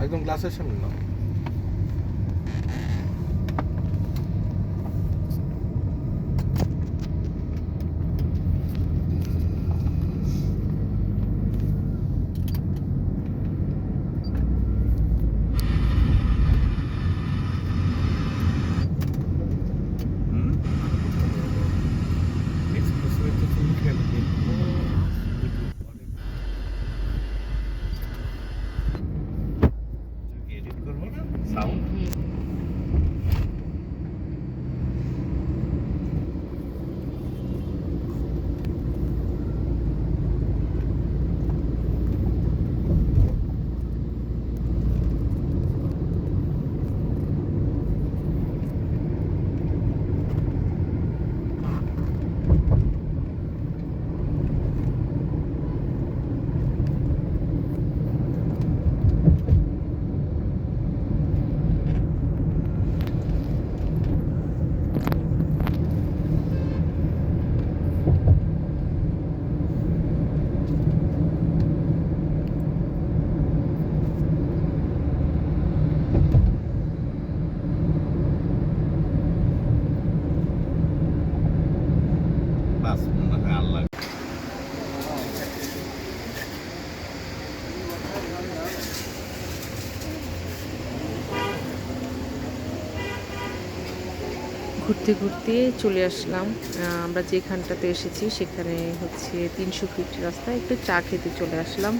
একদম গ্লাসের সামনে না ঘুরতে ঘুরতে চলে আসলাম। আমরা যেখানটাতে এসেছি সেখানে হচ্ছে তিনশো ফিট রাস্তা। একটু চা খেতে চলে আসলাম।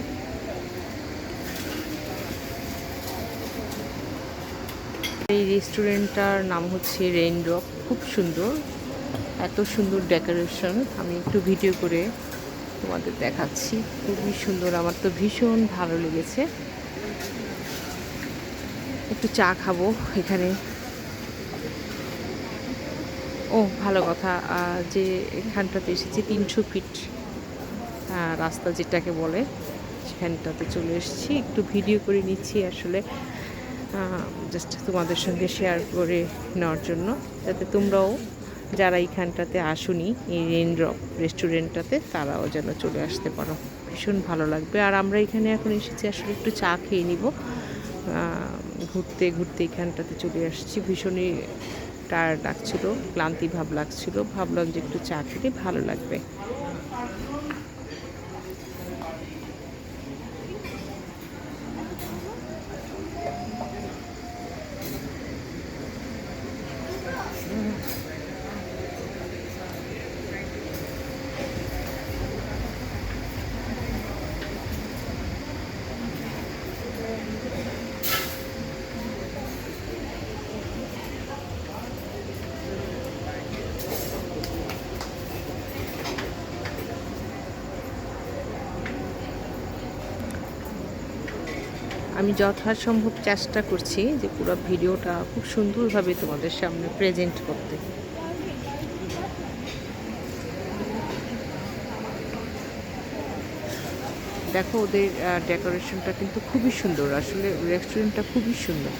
এই রেস্টুরেন্টটার নাম হচ্ছে রেইন ড্রপ খুব সুন্দর। এত সুন্দর ডেকোরেশন। আমি একটু ভিডিও করে তোমাদের দেখাচ্ছি। খুবই সুন্দর, আমার তো ভীষণ ভালো লেগেছে। একটু চা খাব এখানে। ও, ভালো কথা। যে এখানটাতে এসেছি তিনশো ফিট রাস্তা যেটাকে বলে, সেখানটাতে চলে এসেছি। একটু ভিডিও করে নিচ্ছি আসলে জাস্ট তোমাদের সঙ্গে শেয়ার করে নেওয়ার জন্য, যাতে তোমরাও যারা এইখানটাতে আসুনি, এই রেনড্রপ রেস্টুরেন্টটাতে তারাও যেন চলে আসতে পারো। ভীষণ ভালো লাগবে। আর আমরা এখানে এখন এসেছি আসলে একটু চা খেয়ে নিব। ঘুরতে ঘুরতে এখানটাতে চলে আসছি। ভীষণই টায়ার্ড লাগছিল, ক্লান্তি ভাব লাগছিল। ভাবলাম যে একটু চা খেলে ভালো লাগবে। আমি যথাসম্ভব চেষ্টা করছি যে পুরো ভিডিওটা খুব সুন্দরভাবে তোমাদের সামনে প্রেজেন্ট করতে। দেখো, ওদের ডেকোরেশনটা কিন্তু খুবই সুন্দর। আসলে রেস্টুরেন্টটা খুবই সুন্দর।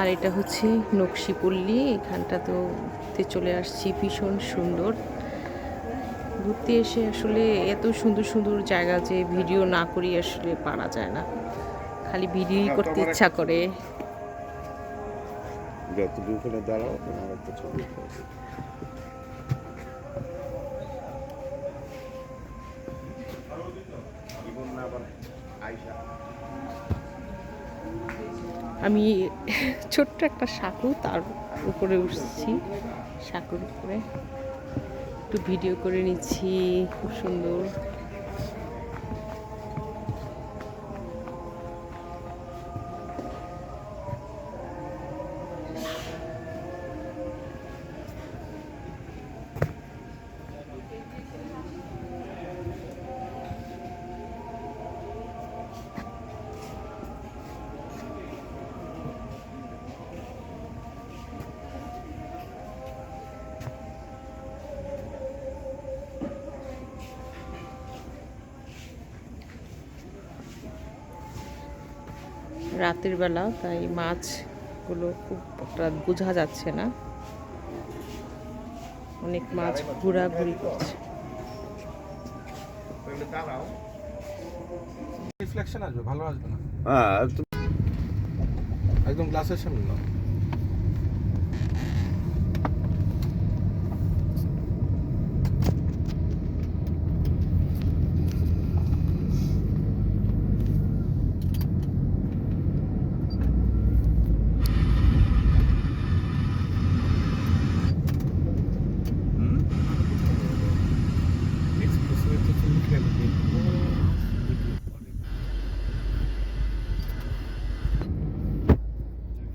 আর এটা হচ্ছে নকশিপল্লী এখানটা তো তে চলে আসছি ভীষণ সুন্দর। ঘুরতে এসে আসলে এত সুন্দর সুন্দর জায়গা যে ভিডিও না করি আসলে পারা যায় না। খালি ভিডিওই করতে ইচ্ছা করে। দাঁড়াও ছবি আবার আয়শা আমি ছোট্ট একটা সাঁকু তার উপরে উঠছি, সাঁকুর উপরে। একটু ভিডিও করে নিচ্ছি, খুব সুন্দর। রাতের বেলা তাই মাছগুলো খুব একটা বোঝা যাচ্ছে না। অনেক মাছ ঘোরাঘুরি করছে। রিফ্লেকশন আসবে ভালো আসবে না? হ্যাঁ একদম। গ্লাসের সামনে না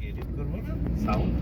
এডিট করব না সাউন্ড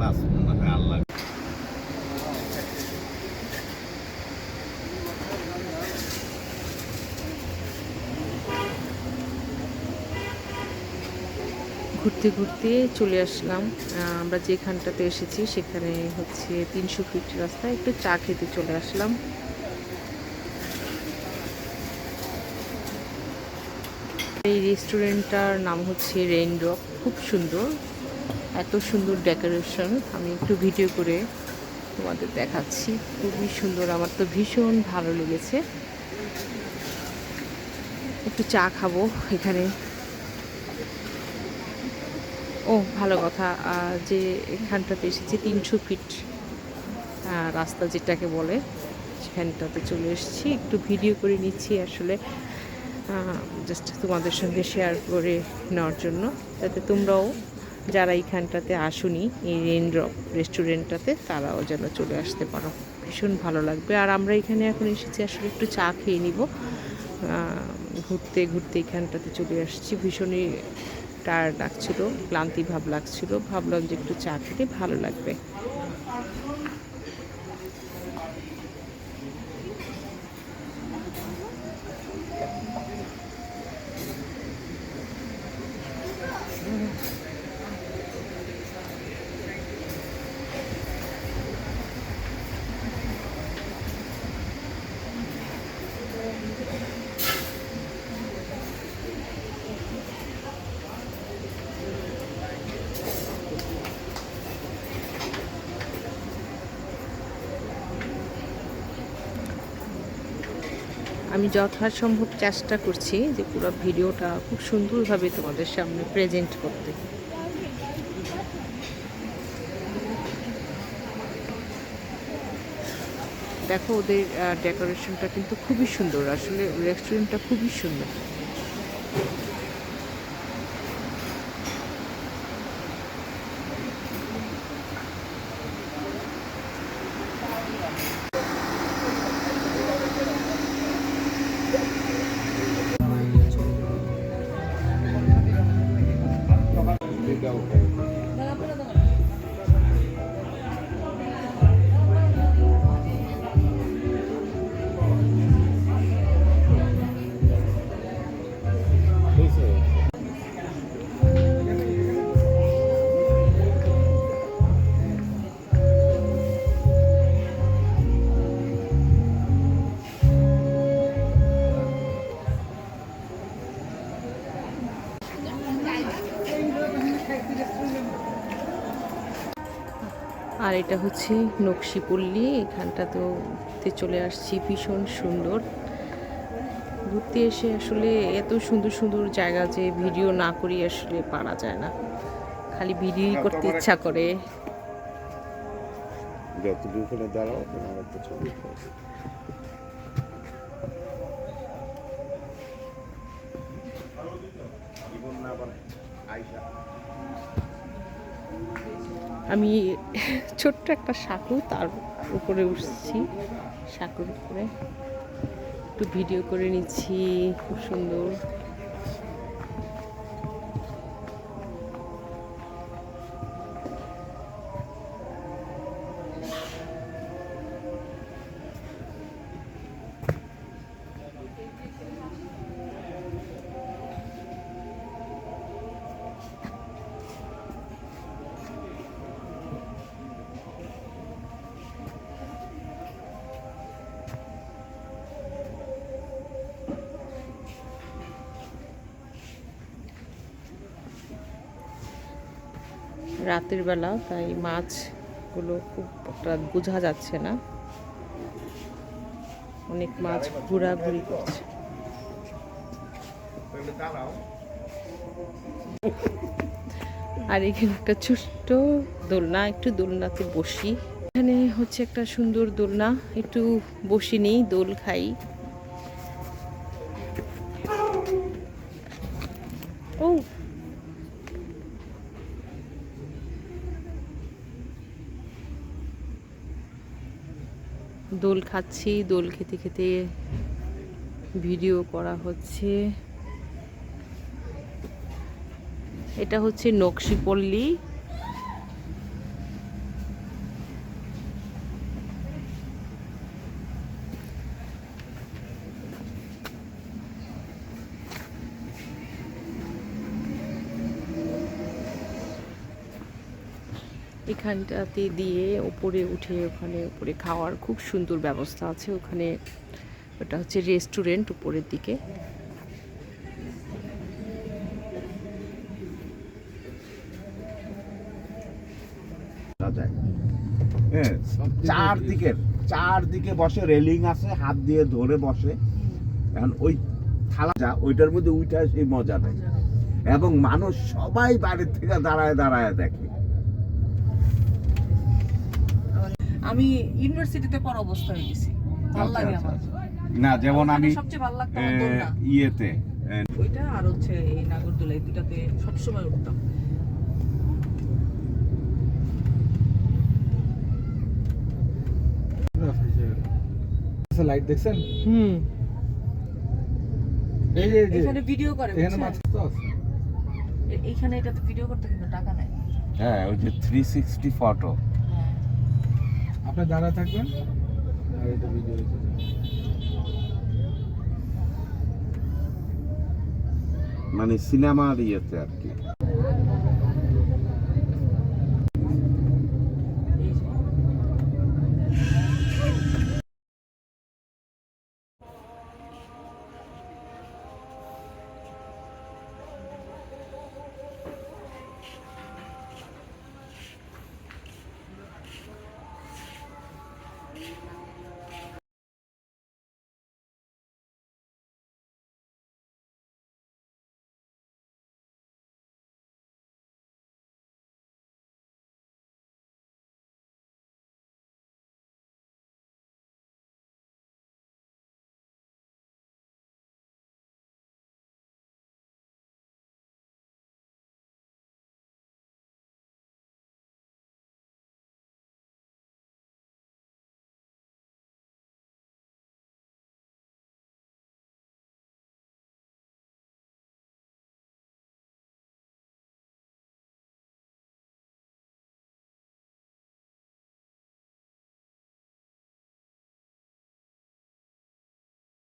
বাস মনে হয় আল্লাহ ঘুরতে ঘুরতে চলে আসলাম। আমরা যেখানটাতে এসেছি সেখানে হচ্ছে তিনশো ফিট রাস্তা, একটু চা খেতে চলে আসলাম। এই রেস্টুরেন্টটার নাম হচ্ছে রেইন ড্রপ খুব সুন্দর। এত সুন্দর ডেকোরেশন, আমি একটু ভিডিও করে তোমাদের দেখাচ্ছি। খুবই সুন্দর, আমার তো ভীষণ ভালো লেগেছে। একটু চা খাব এখানে। ও, ভালো কথা। যে এখানটাতে এসেছি, তিনশো ফিট রাস্তা যেটাকে বলে, সেখানটাতে চলে এসেছি। একটু ভিডিও করে নিচ্ছি আসলে জাস্ট তোমাদের সঙ্গে শেয়ার করে নেওয়ার জন্য। যাতে তোমরাও যারা এইখানটাতে আসুনি, এই রেনড্রপ রেস্টুরেন্টটাতে তারাও যেন চলে আসতে পারো। ভীষণ ভালো লাগবে। আর আমরা এখানে এখন এসেছি আসলে একটু চা খেয়ে নিব। ঘুরতে ঘুরতে এখানটাতে চলে আসছি। ভীষণই টায়ার্ড লাগছিল ক্লান্তি ভাব লাগছিল। ভাবলাম যে একটু চা খেতে ভালো লাগবে। আমি যথাসম্ভব চেষ্টা করছি যে পুরো ভিডিওটা খুব সুন্দরভাবে তোমাদের সামনে প্রেজেন্ট করতে। দেখো, ওদের ডেকোরেশনটা কিন্তু খুবই সুন্দর। আসলে রেস্টুরেন্টটা খুবই সুন্দর। আর এটা হচ্ছে নকশিপল্লী এখানটাতেও তে চলে আসছি ভীষণ সুন্দর। ঘুরতে এসে আসলে এত সুন্দর সুন্দর জায়গা যে ভিডিও না করি আসলে পারা যায় না। খালি ভিডিও করতে ইচ্ছা করে। দাঁড়াও পাবে। আমি ছোট্ট একটা সাঁকু তার উপরে উঠছি, সাঁকুর উপরে। একটু ভিডিও করে নিচ্ছি, খুব সুন্দর। রাতের বেলা, তাই মাছগুলো খুব একটা বোঝা যাচ্ছে না। অনেক মাছ ঘোরাঘুরি করছে। আর এখানে একটা ছোট্ট দোলনা, একটু দোলনাতে বসি। এখানে হচ্ছে একটা সুন্দর দোলনা, একটু বসি নেই দোল খাই। খাচ্ছি দোল খেতে খেতে ভিডিও করা হচ্ছে। এটা হচ্ছে নকশিপল্লী। এখানটাতে দিয়ে ওপরে উঠে ওখানে উপরে খাওয়ার খুব সুন্দর ব্যবস্থা আছে ওখানে। ওটা হচ্ছে রেস্টুরেন্ট উপরের দিকে। হ্যাঁ চারদিকে চারদিকে বসে রেলিং আছে, হাত দিয়ে ধরে বসে। এখন ওই থালা যা, ওইটার মধ্যে উঠে সেই মজা নেই। এবং মানুষ সবাই বাড়ির থেকে দাঁড়ায় দাঁড়ায় দেখে। আমি ইউনিভার্সিটিতে পড়া অবস্থা হয়ে গেছি। ভালো লাগে আচ্ছা, আমার। না যেমন আমি সবচেয়ে ভালো লাগতো ইয়েতে ওইটা আর হচ্ছে এই নাগরদোলা এই দুটাতে সবসময় উঠতাম। লাইট দেখছেন? হুম। এই যে এখানে ভিডিও করে এখানে মাছ তো আছে। এইখানে এটাতে ভিডিও করতে কিন্তু টাকা নাই। হ্যাঁ ওই যে থ্রি সিক্সটি ফটো হ্যাঁ। আপনি দাঁড়া থাকবেন মানে সিনেমার ইয়েতে আর কি